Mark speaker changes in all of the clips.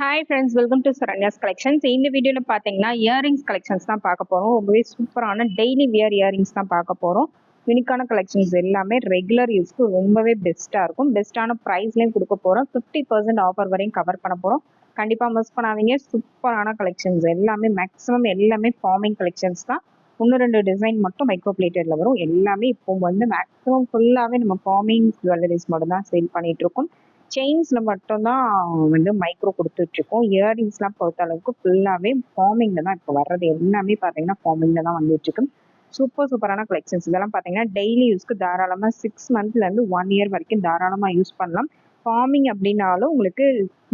Speaker 1: Hi friends welcome to Saranya's collections இந்த வீடியோவில் பார்த்தீங்கன்னா இயரிங்ஸ் கலெக்ஷன்ஸ் தான் பார்க்க போகிறோம் ரொம்பவே சூப்பரான டெய்லி வியர் இயரிங்ஸ் தான் பார்க்க போகிறோம் யூனிக்கான கலெக்ஷன்ஸ் எல்லாமே ரெகுலர் யூஸ்க்கு ரொம்பவே பெஸ்ட்டாக இருக்கும். பெஸ்ட்டான ப்ரைஸ்லேயும் கொடுக்க போகிறோம் ஃபிஃப்டி பர்சன்ட் ஆஃபர் வரையும் கவர் பண்ண போகிறோம் கண்டிப்பாக மிஸ் பண்ணாதீங்க. சூப்பரான கலெக்ஷன்ஸ் எல்லாமே மேக்ஸிமம் எல்லாமே ஃபார்மிங் கலெக்ஷன்ஸ் தான். ஒன்று ரெண்டு டிசைன் மட்டும் மைக்ரோ பிளேட்டரில் வரும். எல்லாமே இப்போ வந்து மேக்ஸிமம் ஃபுல்லாகவே நம்ம ஃபார்மிங் ஜுவல்லரிஸ் மட்டும் தான் சேல் பண்ணிகிட்ருக்கோம் இருக்கோம். செயின்ஸில் மட்டும்தான் வந்து மைக்ரோ கொடுத்துட்ருக்கோம். இயரிங்ஸ்லாம் பொறுத்த அளவுக்கு ஃபுல்லாகவே ஃபார்மிங்கில் தான் இப்போ வர்றது. எல்லாமே பார்த்தீங்கன்னா ஃபார்மிங்கில் தான் வந்துட்டுருக்கு சூப்பர் சூப்பரான கலெக்ஷன்ஸ் இதெல்லாம் பார்த்தீங்கன்னா டெய்லி யூஸ்க்கு தாராளமாக சிக்ஸ் மந்த்லேருந்து ஒன் இயர் வரைக்கும் தாராளமாக யூஸ் பண்ணலாம். ஃபார்மிங் அப்படின்னாலும் உங்களுக்கு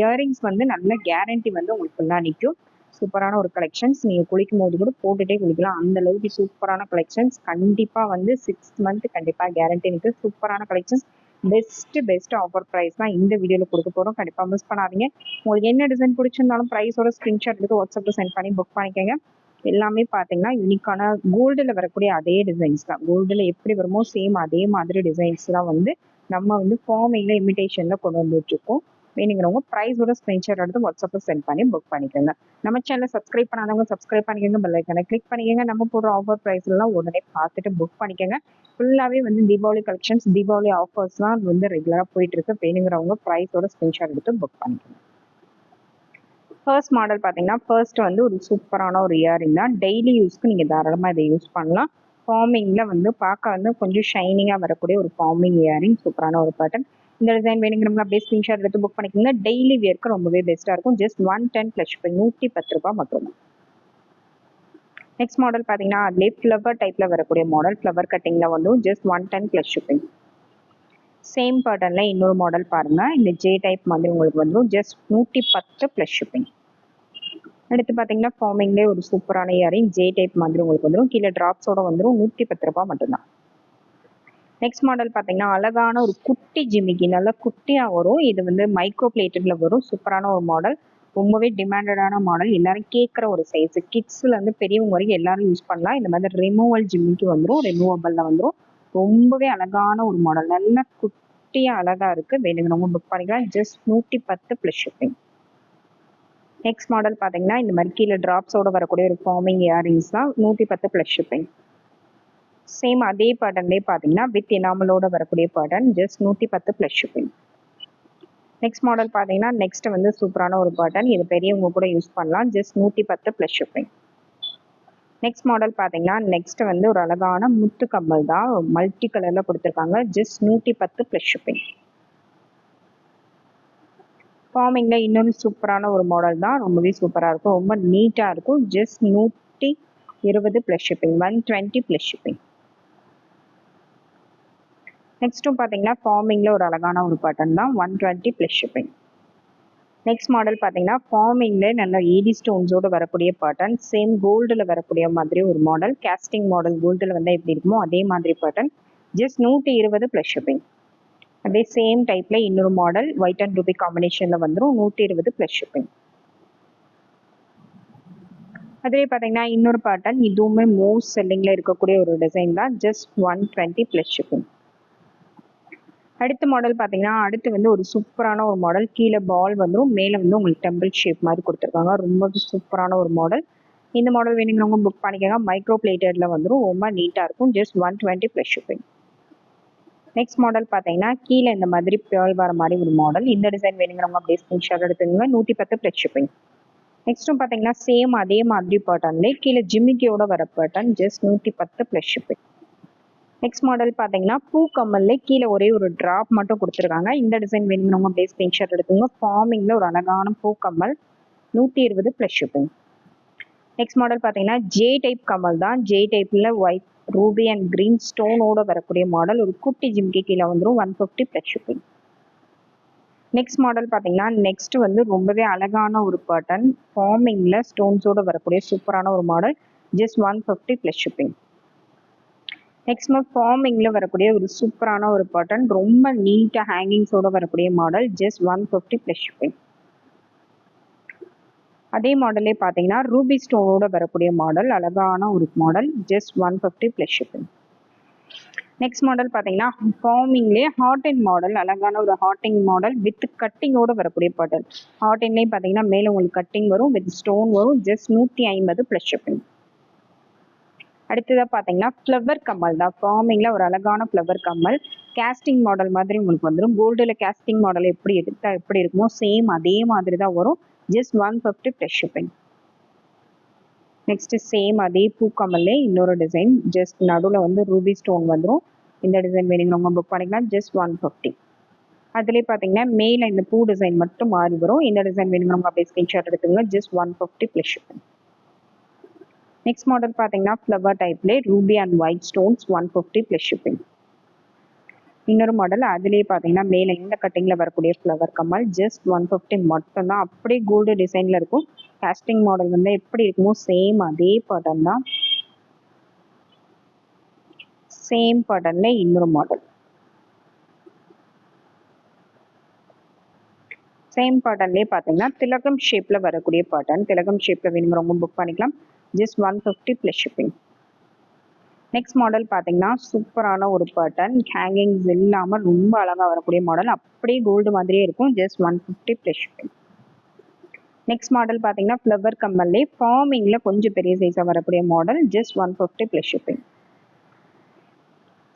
Speaker 1: இயரிங்ஸ் வந்து நல்ல கேரண்டி வந்து உங்களுக்கு ஃபுல்லாக நிற்கும் சூப்பரான ஒரு கலெக்ஷன்ஸ் நீங்கள் குளிக்கும் போது கூட போட்டுகிட்டே குளிக்கலாம். அந்த அளவுக்கு சூப்பரான கலெக்ஷன்ஸ் கண்டிப்பாக வந்து சிக்ஸ் மந்த் கண்டிப்பாக கேரண்டி நிற்கும் சூப்பரான collections best best offer price தான் இந்த வீடியோவில் கொடுக்க போகிறோம் கண்டிப்பாக மிஸ் பண்ணாதீங்க. உங்களுக்கு என்ன டிசைன் பிடிச்சிருந்தாலும் ப்ரைஸோட ஸ்க்ரீன்ஷாட் எடுத்து வாட்ஸ்அப்பில் சென்ட் பண்ணி புக் பண்ணிக்கோங்க. எல்லாமே பார்த்தீங்கன்னா யூனிக்கான கோல்டில் வரக்கூடிய அதே டிசைன்ஸ் தான். கோல்டில் எப்படி வருமோ சேம் அதே மாதிரி டிசைன்ஸ் தான் வந்து நம்ம வந்து ஃபார்மிங்கில் இமிட்டேஷனில் கொண்டு வந்துட்டுருக்கோம் வேணுங்கிறவங்க ப்ரைஸோட ஸ்க்ரீன்ஷாட் எடுத்து வாட்ஸ்அப்பில் சென்ட் பண்ணி புக் பண்ணிக்கோங்க. நம்ம சேனல் சப்ஸ்கிரைப் பண்ணாதவங்க சப்ஸ்கிரைப் பண்ணிக்கோங்க பெல் ஐக்கனை கிளிக் பண்ணிக்கோங்க. நம்ம போடுற ஆஃபர் ப்ரைஸ்லாம் உடனே பார்த்துட்டு புக் பண்ணிக்கோங்க. ஃபுல்லாகவே வந்து தீபாவளி கலெக்ஷன்ஸ் தீபாவளி ஆஃபர்ஸ்லாம் வந்து ரெகுலராக போயிட்டு இருக்கு வேணுங்கிறவங்க ப்ரைஸோட ஸ்க்ரீன்ஷாட் எடுத்து புக் பண்ணிக்கோங்க. ஃபர்ஸ்ட் மாடல் பார்த்தீங்கன்னா ஃபர்ஸ்ட் வந்து ஒரு சூப்பரான ஒரு இயரிங் தான். டெய்லி யூஸ்க்கு நீங்கள் தாராளமாக இதை யூஸ் பண்ணலாம். ஃபார்மிங்கில் வந்து பார்க்க வந்து கொஞ்சம் ஷைனிங்காக வரக்கூடிய ஒரு ஃபார்மிங் இயரிங் சூப்பரான ஒரு பேட்டர்ன் இந்த டிசைன் வேணுங்கிறவங்க அப்படியே ஸ்க்ரீன்ஷாட் எடுத்து புக் பண்ணிக்கோங்க. டெய்லி வியர்க்கு ரொம்பவே பெஸ்ட்டாக இருக்கும். ஜஸ்ட் ஒன் டென் ப்ளஸ் இப்போ நூற்றி பத்து ரூபாய் மட்டும்தான் நெக்ஸ்ட் மாடல் பார்த்தீங்கன்னா அதுலேயே ஃப்ளவர் டைப்பில் வரக்கூடிய மாடல் ஃப்ளவர் கட்டிங்கில் வந்து just one ten plus shipping same பேட்டர்னில் இன்னொரு மாடல் பாருங்கள் இந்த ஜே டைப் மாதிரி உங்களுக்கு வந்துடும் ஜஸ்ட் நூற்றி பத்து ப்ளஸ் ஷிப்பிங் அடுத்து பார்த்தீங்கன்னா ஃபார்மிங்லேயே ஒரு சூப்பரான இயரிங் ஜே டைப் மாதிரி உங்களுக்கு வந்துடும் கீழே ட்ராப்ஸோட வந்துடும் நூற்றி பத்து ரூபா மட்டும்தான். நெக்ஸ்ட் மாடல் பார்த்தீங்கன்னா அழகான ஒரு குட்டி ஜிமிக்கி நல்லா குட்டியாக வரும். இது வந்து மைக்ரோ பிளேட்டடில் வரும். சூப்பரான ஒரு மாடல் ரொம்பவே டிமாண்டடான மாடல் எல்லாரும் கேட்குற ஒரு சைஸ் கிட்ஸ்லேருந்து பெரியவங்க வரைக்கும் எல்லாரும் யூஸ் பண்ணலாம். இந்த மாதிரி ரிமூவல் ஜிம்மிக்கு வந்துடும் ரிமூவபிளில் வந்துடும் ரொம்பவே அழகான ஒரு மாடல் நல்ல குட்டியாக அழகாக இருக்குது வேணுங்கிறவங்க புக் பண்ணிக்கலாம். ஜஸ்ட் நூற்றி பத்து ப்ளஸ் ஷிப்பிங் நெக்ஸ்ட் மாடல் பார்த்தீங்கன்னா இந்த மாதிரி கீழே ட்ராப்ஸோட வரக்கூடிய ஒரு ஃபார்மிங் இயரிங்ஸ் தான். நூற்றி பத்து ப்ளஸ் ஷிப்பிங் சேம் அதே பேட்டர்ன்லேயே பார்த்தீங்கன்னா வித் எனாமலோட வரக்கூடிய பேட்டர்ன் ஜஸ்ட் நூற்றி பத்து ப்ளஸ் ஷிப்பிங் நெக்ஸ்ட் மாடல் பார்த்தீங்கன்னா நெக்ஸ்ட் வந்து சூப்பரான ஒரு பேட்டர்ன் இது பெரியவங்க கூட யூஸ் பண்ணலாம். ஜஸ்ட் நூற்றி பத்து ப்ளஸ் ஷிப்பிங் நெக்ஸ்ட் மாடல் பார்த்தீங்கன்னா நெக்ஸ்ட் வந்து ஒரு அழகான முத்து கம்மல் தான். மல்டி கலரில் கொடுத்துருக்காங்க. ஜஸ்ட் நூற்றி பத்து ப்ளஸ் ஷிப்பிங் ஃபார்மிங்கில் இன்னொரு சூப்பரான ஒரு மாடல் தான். ரொம்பவே சூப்பராக இருக்கும். ரொம்ப நீட்டாக இருக்கும். ஜஸ்ட் நூற்றி இருபது plus shipping one twenty plus shipping நெக்ஸ்ட்டும் பார்த்தீங்கன்னா ஃபார்மிங்கில் ஒரு அழகான ஒரு பேட்டர்ன் தான் one twenty plus shipping next model பார்த்தீங்கன்னா ஃபார்மிங்கில் நல்ல ஏடி ஸ்டோன்ஸோடு வரக்கூடிய பேட்டர்ன் சேம் கோல்டில் வரக்கூடிய மாதிரி ஒரு மாடல் கேஸ்டிங் மாடல் கோல்டில் வந்தால் எப்படி இருக்குமோ அதே மாதிரி பேட்டர்ன் ஜஸ்ட் நூற்றி இருபது ப்ளஸ் ஷிப்பிங் அதே சேம் டைப்பில் இன்னொரு மாடல் ஒயிட் அண்ட் ரூபி காம்பினேஷனில் வந்துடும் நூற்றி இருபது ப்ளஸ் ஷிப்பிங் அதுவே பார்த்தீங்கன்னா இன்னொரு பேட்டர்ன் இதுவுமே மோஸ்ட் செல்லிங்கில் இருக்கக்கூடிய ஒரு டிசைன் தான் just one twenty plus shipping அடுத்த மாடல் பார்த்தீங்கன்னா அடுத்து வந்து ஒரு சூப்பரான ஒரு மாடல் கீழே பால் வந்துடும் மேலே வந்து உங்களுக்கு டெம்பிள் ஷேப் மாதிரி கொடுத்துருக்காங்க. ரொம்ப சூப்பரான ஒரு மாடல் இந்த மாடல் வேணுங்கிறவங்க புக் பண்ணிக்கோங்க. மைக்ரோ பிளேட்டடில் வந்துடும் ரொம்ப நீட்டாக இருக்கும். Just one twenty plus shipping next model பார்த்தீங்கன்னா கீழே இந்த மாதிரி பேர்ல் வர மாதிரி ஒரு மாடல் இந்த டிசைன் வேணுங்கிறவங்க அப்படியே ஸ்கிரீன்ஷாட் எடுத்துங்க நூற்றி பத்து ப்ளஸ் ஷிப்பிங் நெக்ஸ்ட்டும் பார்த்தீங்கன்னா சேம் அதே மாதிரி பேட்டர்ன்லேயே கீழே ஜிமிக்கியோட வர பேட்டர்ன் ஜஸ்ட் நூற்றி பத்து ப்ளஸ் ஷிப்பிங் நெக்ஸ்ட் மாடல் பார்த்தீங்கன்னா பூ கம்மல்ல கீழே ஒரே ஒரு ட்ராப் மட்டும் கொடுத்துருக்காங்க. இந்த டிசைன் வேணுங்கிறவங்க அப்படியே ஸ்க்ரீன்ஷாட் எடுத்துங்க ஃபார்மிங்கில் ஒரு அழகான பூ கம்மல் நூற்றி இருபது ப்ளஸ் ஷிப்பிங் நெக்ஸ்ட் மாடல் பார்த்தீங்கன்னா ஜே டைப் கம்மல் தான் ஜே டைப்பில் ஒயிட் ரூபி அண்ட் கிரீன் ஸ்டோனோட வரக்கூடிய மாடல் ஒரு குட்டி ஜிம்கி கீழே வந்துடும் one fifty plus shipping next model பார்த்தீங்கன்னா நெக்ஸ்ட் வந்து ரொம்பவே அழகான ஒரு பேட்டர்ன் ஃபார்மிங்கில் ஸ்டோன்ஸோட வரக்கூடிய சூப்பரான ஒரு model just one fifty plus shipping next month ஃபார்மிங்கில் வரக்கூடிய ஒரு சூப்பரான ஒரு பட்டன் ரொம்ப நீட்டாக ஹேங்கிங்ஸோட வரக்கூடிய model just one fifty plus shipping அதே மாடலே பார்த்தீங்கன்னா ரூபி ஸ்டோனோட வரக்கூடிய மாடல் அழகான ஒரு model just one fifty plus shipping next model பார்த்தீங்கன்னா ஃபார்மிங்லேயே ஹாட் அண்ட் மாடல் அழகான ஒரு ஹாட்டிங் மாடல் வித் கட்டிங்கோட வரக்கூடிய பாடல் ஹாட்டின்லேயும் பார்த்தீங்கன்னா மேலே உங்களுக்கு கட்டிங் வரும் வித் ஸ்டோன் வரும் ஜஸ்ட் நூற்றி ஐம்பது ப்ளஸ் ஷிப்பிங் அடுத்ததாக பார்த்தீங்கன்னா ஃப்ளவர் கம்மல் தான். ஃபார்மிங்கில் ஒரு அழகான ஃப்ளவர் கம்மல். கேஸ்டிங் மாடல் மாதிரி உங்களுக்கு வந்துடும் கோல்டில் கேஸ்டிங் மாடல் எப்படி எடுத்தால் எப்படி இருக்குமோ சேம் அதே மாதிரி தான் வரும். Just one fifty fresh shipping next same அதே பூக்கமல்லே இன்னொரு டிசைன் ஜஸ்ட் நடுவில் வந்து ரூபி ஸ்டோன் வந்துடும் இந்த டிசைன் வேணுங்கிறவங்க புக் பண்ணிக்கலாம். ஜஸ்ட் ஒன் ஃபிஃப்டி அதுலேயே பார்த்தீங்கன்னா மேலே இந்த பூ டிசைன் மட்டும் மாறி வரும். இந்த டிசைன் வேணுங்கிறவங்க அப்படியே ஸ்கிரீன்ஷாட் எடுத்துக்கோங்க. Just one fifty plus shipping next model பார்த்தீங்கன்னா flower டைப்லேயே ruby and white stones one fifty plus shipping இன்னொரு மாடல் அதுலேயே பார்த்தீங்கன்னா மேலே இந்த கட்டிங்கில் வரக்கூடிய ஃப்ளவர் கம்மல் ஜஸ்ட் ஒன் ஃபிஃப்டி மட்டும்தான். அப்படியே கோல்டு டிசைனில் இருக்கும். காஸ்டிங் மாடல் வந்து எப்படி இருக்குமோ சேம் அதே பேட்டர்ன் தான். சேம் பேட்டர்னில் இன்னொரு மாடல் சேம் பேட்டர்ன்லேயே பார்த்தீங்கன்னா திலகம் ஷேப்பில் வரக்கூடிய பேட்டர்ன் திலகம் ஷேப்பில் வேணுங்கிறவங்க புக் பண்ணிக்கலாம். Just one fifty plus shipping next model பார்த்தீங்கன்னா சூப்பரான ஒரு பேட்டர்ன் ஹேங்கிங்ஸ் இல்லாமல் ரொம்ப அழகாக வரக்கூடிய மாடல் அப்படியே கோல்டு மாதிரியே இருக்கும். Just one fifty plus shipping next model பார்த்தீங்கன்னா ஃப்ளவர் கம்மல்லே ஃபார்மிங்கில் கொஞ்சம் பெரிய சைஸாக வரக்கூடிய model just one fifty plus shipping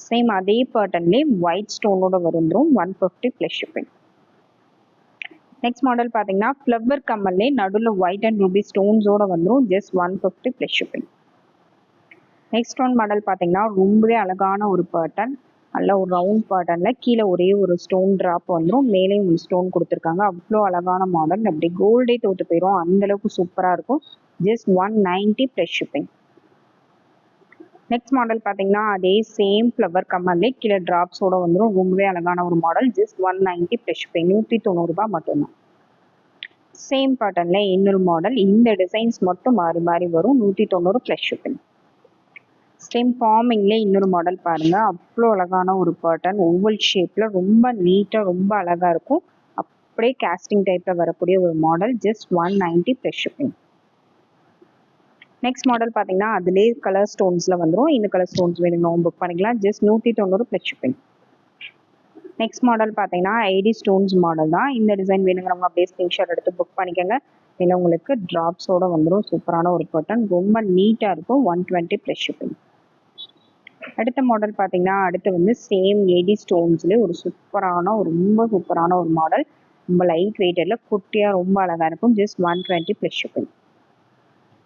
Speaker 1: same அதே பேட்டர்ன்லேயே ஒயிட் ஸ்டோனோட வந்துடும் one fifty plus shipping next model பார்த்தீங்கன்னா ஃப்ளவர் கம்மல்லே நடுவில் ஒயிட் அண்ட் ரூபி ஸ்டோன்ஸோட வந்துடும் just one fifty plus shipping next one model பார்த்தீங்கன்னா ரொம்பவே அழகான ஒரு பேட்டர்ன் நல்ல ஒரு ரவுண்ட் பேட்டர்னில் கீழே ஒரே ஒரு ஸ்டோன் ட்ராப் வந்துடும் மேலேயும் ஒரு ஸ்டோன் கொடுத்துருக்காங்க. அவ்வளோ அழகான மாடல் அப்படி கோல்டே தோற்று போயிடும் அந்தளவுக்கு சூப்பராக இருக்கும். Just one ninety plus shipping next model பார்த்தீங்கன்னா அதே சேம் ஃப்ளவர் கம்மல்லே கீழே ட்ராப்ஸோட வந்துடும் ரொம்பவே அழகான ஒரு model just one ninety plus shipping நூற்றி தொண்ணூறுரூபா மட்டும்தான் சேம் பேட்டர்னில் இன்னொரு மாடல் இந்த டிசைன்ஸ் மட்டும் மாறி மாறி வரும். நூற்றி தொண்ணூறு ப்ளஸ் ஷிப்பிங் சேம் ஃபார்மிங்ல இன்னொரு மாடல் பாருங்க. அவ்வளோ அழகான ஒரு பேட்டர்ன் ஒவ்வொரு ஷேப்பில் ரொம்ப நீட்டாக ரொம்ப அழகாக இருக்கும். அப்படியே கேஸ்டிங் டைப்பில் வரக்கூடிய ஒரு model just one ninety plus shipping next model பார்த்தீங்கன்னா அதுலேயே கலர் ஸ்டோன்ஸில் வந்துடும் இந்த கலர் ஸ்டோன்ஸ் வேணுங்க புக் பண்ணிக்கலாம். ஜஸ்ட் நூற்றி தொண்ணூறு ப்ளஸ் ஷிப்பிங் நெக்ஸ்ட் மாடல் பார்த்தீங்கன்னா ஐடி ஸ்டோன்ஸ் மாடல் தான். இந்த டிசைன் வேணுங்கிறவங்க அப்படியே ஸ்க்ரீன்ஷாட் எடுத்து புக் பண்ணிக்கோங்க. இதில் உங்களுக்கு ட்ராப்ஸோட வந்துடும் சூப்பரான ஒரு பட்டன் ரொம்ப நீட்டாக இருக்கும். ஒன் டுவெண்ட்டி ப்ளஸ் ஷிப்பிங் அடுத்த மாடல் பார்த்தீங்கன்னா அடுத்து வந்து சேம் ஏடி ஸ்டோன்ஸ்லேயே ஒரு சூப்பரான ஒரு ரொம்ப சூப்பரான ஒரு மாடல் ரொம்ப லைட் வெயிட்டில் குட்டியாக ரொம்ப அழகாக இருக்கும். Just one twenty plus shipping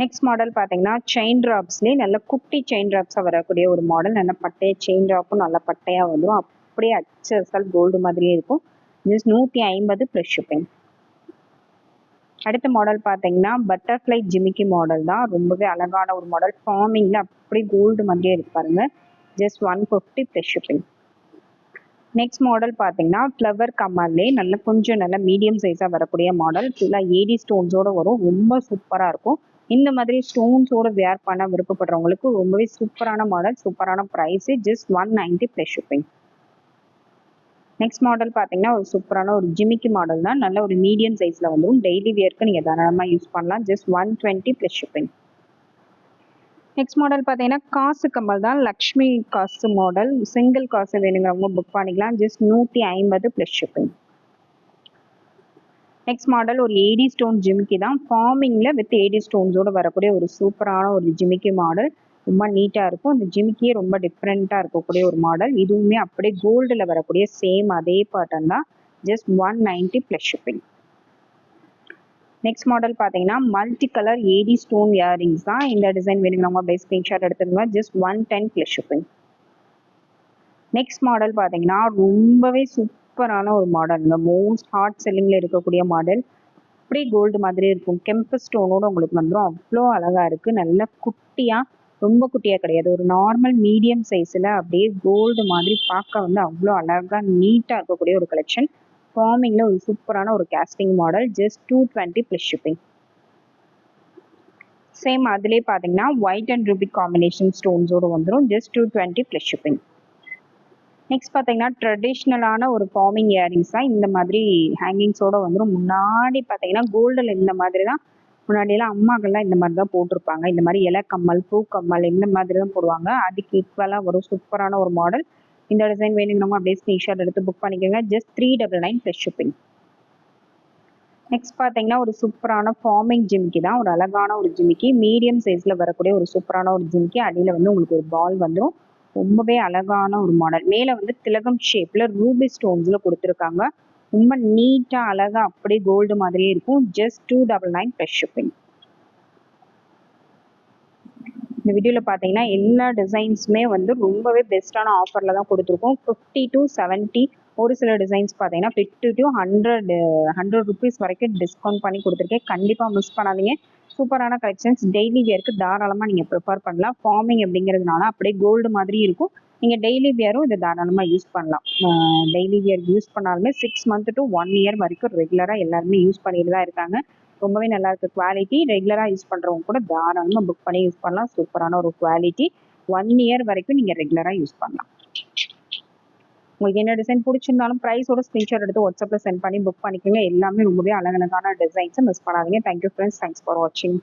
Speaker 1: next model பார்த்தீங்கன்னா செயின் ட்ராப்ஸ்லேயே நல்ல குட்டி செயின் ட்ராப்ஸாக வரக்கூடிய ஒரு மாடல் நல்ல பட்டைய செயின் ட்ராப்பும் நல்ல பட்டையாக வந்துடும் அப்படியே அச்சல் கோல்டு மாதிரியே இருக்கும். ஜஸ்ட் நூற்றி ஐம்பது ப்ளஸ் ஷிப்பிங் அடுத்த மாடல் பார்த்தீங்கன்னா பட்டர்ஃப்ளை ஜிமிக்கி மாடல் தான். ரொம்பவே அழகான ஒரு மாடல் ஃபார்மிங்கில் அப்படி கோல்டு மாதிரியே இருப்பாருங்க பாருங்க. Just one fifty plus shipping next model பார்த்தீங்கன்னா ஃப்ளவர் கம்மல்லே நல்ல கொஞ்சம் நல்ல மீடியம் சைஸாக வரக்கூடிய மாடல் ஃபுல்லாக ஏடி ஸ்டோன்ஸோட வரும். ரொம்ப சூப்பராக இருக்கும். இந்த மாதிரி ஸ்டோன்ஸோட வேர் பண்ண விருப்பப்படுறவங்களுக்கு ரொம்பவே சூப்பரான மாடல் சூப்பரான price just one ninety plus shipping next model பார்த்தீங்கன்னா ஒரு சூப்பரான ஒரு ஜிமிக்கி மாடல் தான். நல்ல ஒரு மீடியம் சைஸில் வந்துடும் டெய்லி வியர்க்கு நீங்கள் தாராளமாக யூஸ் பண்ணலாம். Just one twenty plus shipping next model பார்த்தீங்கன்னா காசு கம்மல் தான். லக்ஷ்மி காசு மாடல் சிங்கிள் காசு வேணுங்கிறவங்க புக் பண்ணிக்கலாம். ஜஸ்ட் நூற்றி ஐம்பது ப்ளஸ் ஷிப்பிங் நெக்ஸ்ட் மாடல் ஒரு ஏடி ஸ்டோன் ஜிமிக்கி தான். ஃபார்மிங்கில் வித் ஏடி ஸ்டோன்ஸோடு வரக்கூடிய ஒரு சூப்பரான ஒரு ஜிமிக்கி மாடல் ரொம்ப நீட்டாக இருக்கும். அந்த ஜிமிக்கியே ரொம்ப டிஃப்ரெண்ட்டாக இருக்கக்கூடிய ஒரு மாடல் இதுவுமே அப்படியே கோல்டில் வரக்கூடிய சேம் அதே பேட்டர்ன் தான். Just one ninety plus shipping next model பார்த்தீங்கன்னா multi colour AD stone earrings தான். இந்த டிசைன் வேணுங்கிறவங்க அப்படியே ஸ்க்ரீன்ஷாட் எடுத்துக்கோங்க just one ten plus shipping next model பார்த்தீங்கன்னா ரொம்பவே சூப்பரான ஒரு மாடல் இந்த மோஸ்ட் ஹாட் செல்லிங்கில் இருக்கக்கூடிய மாடல் அப்படியே கோல்டு மாதிரி இருக்கும். கெம்பு ஸ்டோனோட உங்களுக்கு வந்துடும் அவ்வளோ அழகாக இருக்குது நல்ல குட்டியாக ரொம்ப குட்டியாக கிடையாது. ஒரு நார்மல் மீடியம் சைஸில் அப்படியே கோல்டு மாதிரி பார்க்க வந்து அவ்வளோ அழகாக நீட்டாக இருக்கக்கூடிய ஒரு கலெக்ஷன் ஃபார்மிங்கில் ஒரு சூப்பரான ஒரு casting model just two twenty plus shipping same அதிலே பார்த்தீங்கன்னா ஒயிட் அண்ட் ரூபிக் காம்பினேஷன் ஸ்டோன்ஸோடு வந்துடும் just two twenty plus shipping next பார்த்தீங்கன்னா ட்ரெடிஷ்னலான ஒரு ஃபார்மிங் இயரிங்ஸ் தான் இந்த மாதிரி ஹேங்கிங்ஸோட வந்துடும் முன்னாடி பார்த்தீங்கன்னா கோல்டில் இந்த மாதிரி தான் முன்னாடியெல்லாம் அம்மாக்கள்லாம் இந்த மாதிரி தான் போட்டிருப்பாங்க. இந்த மாதிரி இலை கம்மல் பூ கம்மல் இந்த மாதிரி தான் போடுவாங்க. அதுக்கு ஈக்குவலாக வரும். சூப்பரான ஒரு மாடல் இந்த டிசைன் வேணுங்கிறவங்க அப்படியே ஸ்க்ரீன்ஷாட் எடுத்து புக் பண்ணிக்கோங்க. Just three double nine plus shipping next பார்த்தீங்கன்னா ஒரு சூப்பரான ஃபார்மிங் ஜிமிக்கி தான். ஒரு அழகான ஒரு ஜிமிக்கி. மீடியம் சைஸில் வரக்கூடிய ஒரு சூப்பரான ஒரு ஜிமிக்கி. அடியில் வந்து உங்களுக்கு ஒரு பால் வந்துடும் ரொம்பவே அழகான ஒரு மாடல் மேலே வந்து திலகம் ஷேப்பில் ரூபி ஸ்டோன்ஸில் கொடுத்துருக்காங்க. ரொம்ப நீட்டாக அழகாக அப்படியே கோல்டு மாதிரியே இருக்கும். Just two double nine plus shipping இந்த வீடியோவில் பார்த்தீங்கன்னா எல்லா டிசைன்ஸுமே வந்து ரொம்பவே பெஸ்ட்டான ஆஃபரில் தான் கொடுத்துருக்கோம். ஃபிஃப்டி டு செவன்ட்டி ஒரு சில டிசைன்ஸ் பார்த்தீங்கன்னா fifty to hundred hundred rupees வரைக்கும் டிஸ்கவுண்ட் பண்ணி கொடுத்துருக்கேன். கண்டிப்பாக மிஸ் பண்ணாதீங்க. சூப்பரான கலெக்ஷன்ஸ் டெய்லி வியருக்கு தாராளமாக நீங்கள் ப்ரிஃபர் பண்ணலாம். ஃபார்மிங் அப்படிங்கிறதுனால அப்படியே கோல்டு மாதிரி இருக்கும். நீங்கள் டெய்லி வியரும் இதை தாராளமாக யூஸ் பண்ணலாம். டெய்லி வியர் யூஸ் பண்ணாலுமே six month to one year வரைக்கும் ரெகுலராக எல்லாருமே யூஸ் பண்ணிட்டு தான் இருக்காங்க. ரொம்பவே நல்லா இருக்கு குவாலிட்டி ரெகுலராக யூஸ் பண்ணுறவங்க கூட தாராளமாக புக் பண்ணி யூஸ் பண்ணலாம். சூப்பரான ஒரு குவாலிட்டி ஒன் இயர் வரைக்கும் நீங்கள் ரெகுலராக யூஸ் பண்ணலாம். உங்களுக்கு என்ன டிசைன் பிடிச்சிருந்தாலும் ப்ரைஸோட ஸ்க்ரீன்ஷாட் எடுத்து வாட்ஸ்அப்பில் சென்ட் பண்ணி புக் பண்ணிக்கோங்க. எல்லாமே ரொம்பவே அழகழகான டிசைன்ஸை மிஸ் பண்ணாதீங்க. Thank you friends thanks for வாட்சிங்